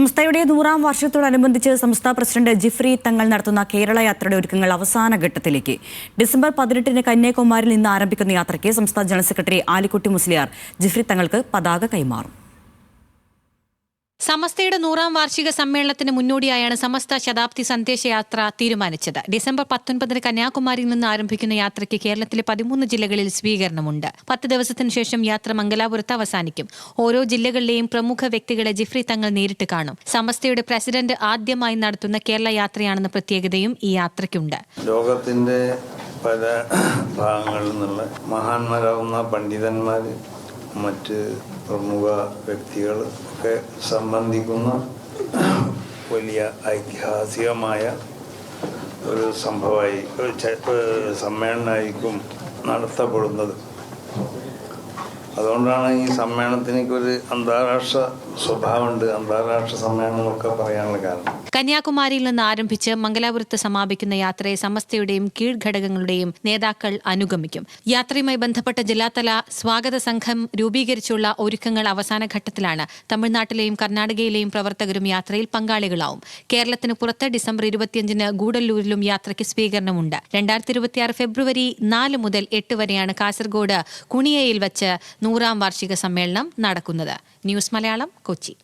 സംസ്ഥയുടെ നൂറാം വർഷത്തോടനുബന്ധിച്ച് സംസ്ഥാന പ്രസിഡന്റ് ജിഫ്രി തങ്ങൾ നടത്തുന്ന കേരള യാത്രയുടെ ഒരുക്കങ്ങൾ അവസാന ഘട്ടത്തിലേക്ക്. ഡിസംബർ പതിനെട്ടിന് കന്യാകുമാരിയിൽ നിന്ന് ആരംഭിക്കുന്ന യാത്രയ്ക്ക് സംസ്ഥാന ജനറൽ സെക്രട്ടറി ആലിക്കുട്ടി മുസ്ലിയാർ ജിഫ്രി തങ്ങൾക്ക് പതാക കൈമാറും. സമസ്തയുടെ നൂറാം വാർഷിക സമ്മേളനത്തിന് മുന്നോടിയായാണ് സമസ്ത ശതാബ്ദി സന്ദേശയാത്ര തീരുമാനിച്ചത്. ഡിസംബർ പത്തൊൻപതിന് കന്യാകുമാരിയിൽ നിന്ന് ആരംഭിക്കുന്ന യാത്രയ്ക്ക് കേരളത്തിലെ പതിമൂന്ന് ജില്ലകളിൽ സ്വീകരണമുണ്ട്. പത്ത് ദിവസത്തിനു ശേഷം യാത്ര മംഗലാപുരത്ത് അവസാനിക്കും. ഓരോ ജില്ലകളിലെയും പ്രമുഖ വ്യക്തികളെ ജിഫ്രി തങ്ങൾ നേരിട്ട് കാണും. സമസ്തയുടെ പ്രസിഡന്റ് ആദ്യമായി നടത്തുന്ന കേരള യാത്രയാണെന്ന പ്രത്യേകതയും ഈ യാത്രയ്ക്കുണ്ട്. ലോകത്തിന്റെ പല ഭാഗങ്ങളിൽ നിന്നുള്ള മഹാന്മാരാകുന്ന പണ്ഡിതന്മാർ മറ്റ് പ്രമുഖ വ്യക്തികൾ ഒക്കെ സംബന്ധിക്കുന്ന വലിയ ഐതിഹാസികമായ ഒരു സംഭവമായി സമ്മേളനമായിരിക്കും നടത്തപ്പെടുന്നത്. അതുകൊണ്ടാണ് ഈ സമ്മേളനത്തിനൊക്കെ ഒരു അന്താരാഷ്ട്ര സ്വഭാവമുണ്ട്. അന്താരാഷ്ട്ര സമ്മേളനമൊക്കെ പറയാനുള്ള കാരണം. കന്യാകുമാരിയിൽ നിന്ന് ആരംഭിച്ച് മംഗലാപുരത്ത് സമാപിക്കുന്ന യാത്രയെ സമസ്തയുടെയും കീഴ്ഘടകങ്ങളുടെയും നേതാക്കൾ അനുഗമിക്കും. യാത്രയുമായി ബന്ധപ്പെട്ട ജില്ലാതല സ്വാഗത സംഘം രൂപീകരിച്ചുള്ള ഒരുക്കങ്ങൾ അവസാന ഘട്ടത്തിലാണ്. തമിഴ്നാട്ടിലെയും കർണാടകയിലെയും പ്രവർത്തകരും യാത്രയിൽ പങ്കാളികളാവും. കേരളത്തിന് പുറത്ത് ഡിസംബർ ഇരുപത്തിയഞ്ചിന് ഗൂഡല്ലൂരിലും യാത്രയ്ക്ക് സ്വീകരണമുണ്ട്. രണ്ടായിരത്തി ഇരുപത്തിയാറ് ഫെബ്രുവരി നാല് മുതൽ എട്ട് വരെയാണ് കാസർഗോഡ് കുണിയയിൽ വച്ച് നൂറാം വാർഷിക സമ്മേളനം നടക്കുന്നത്. ന്യൂസ് മലയാളം കൊച്ചി.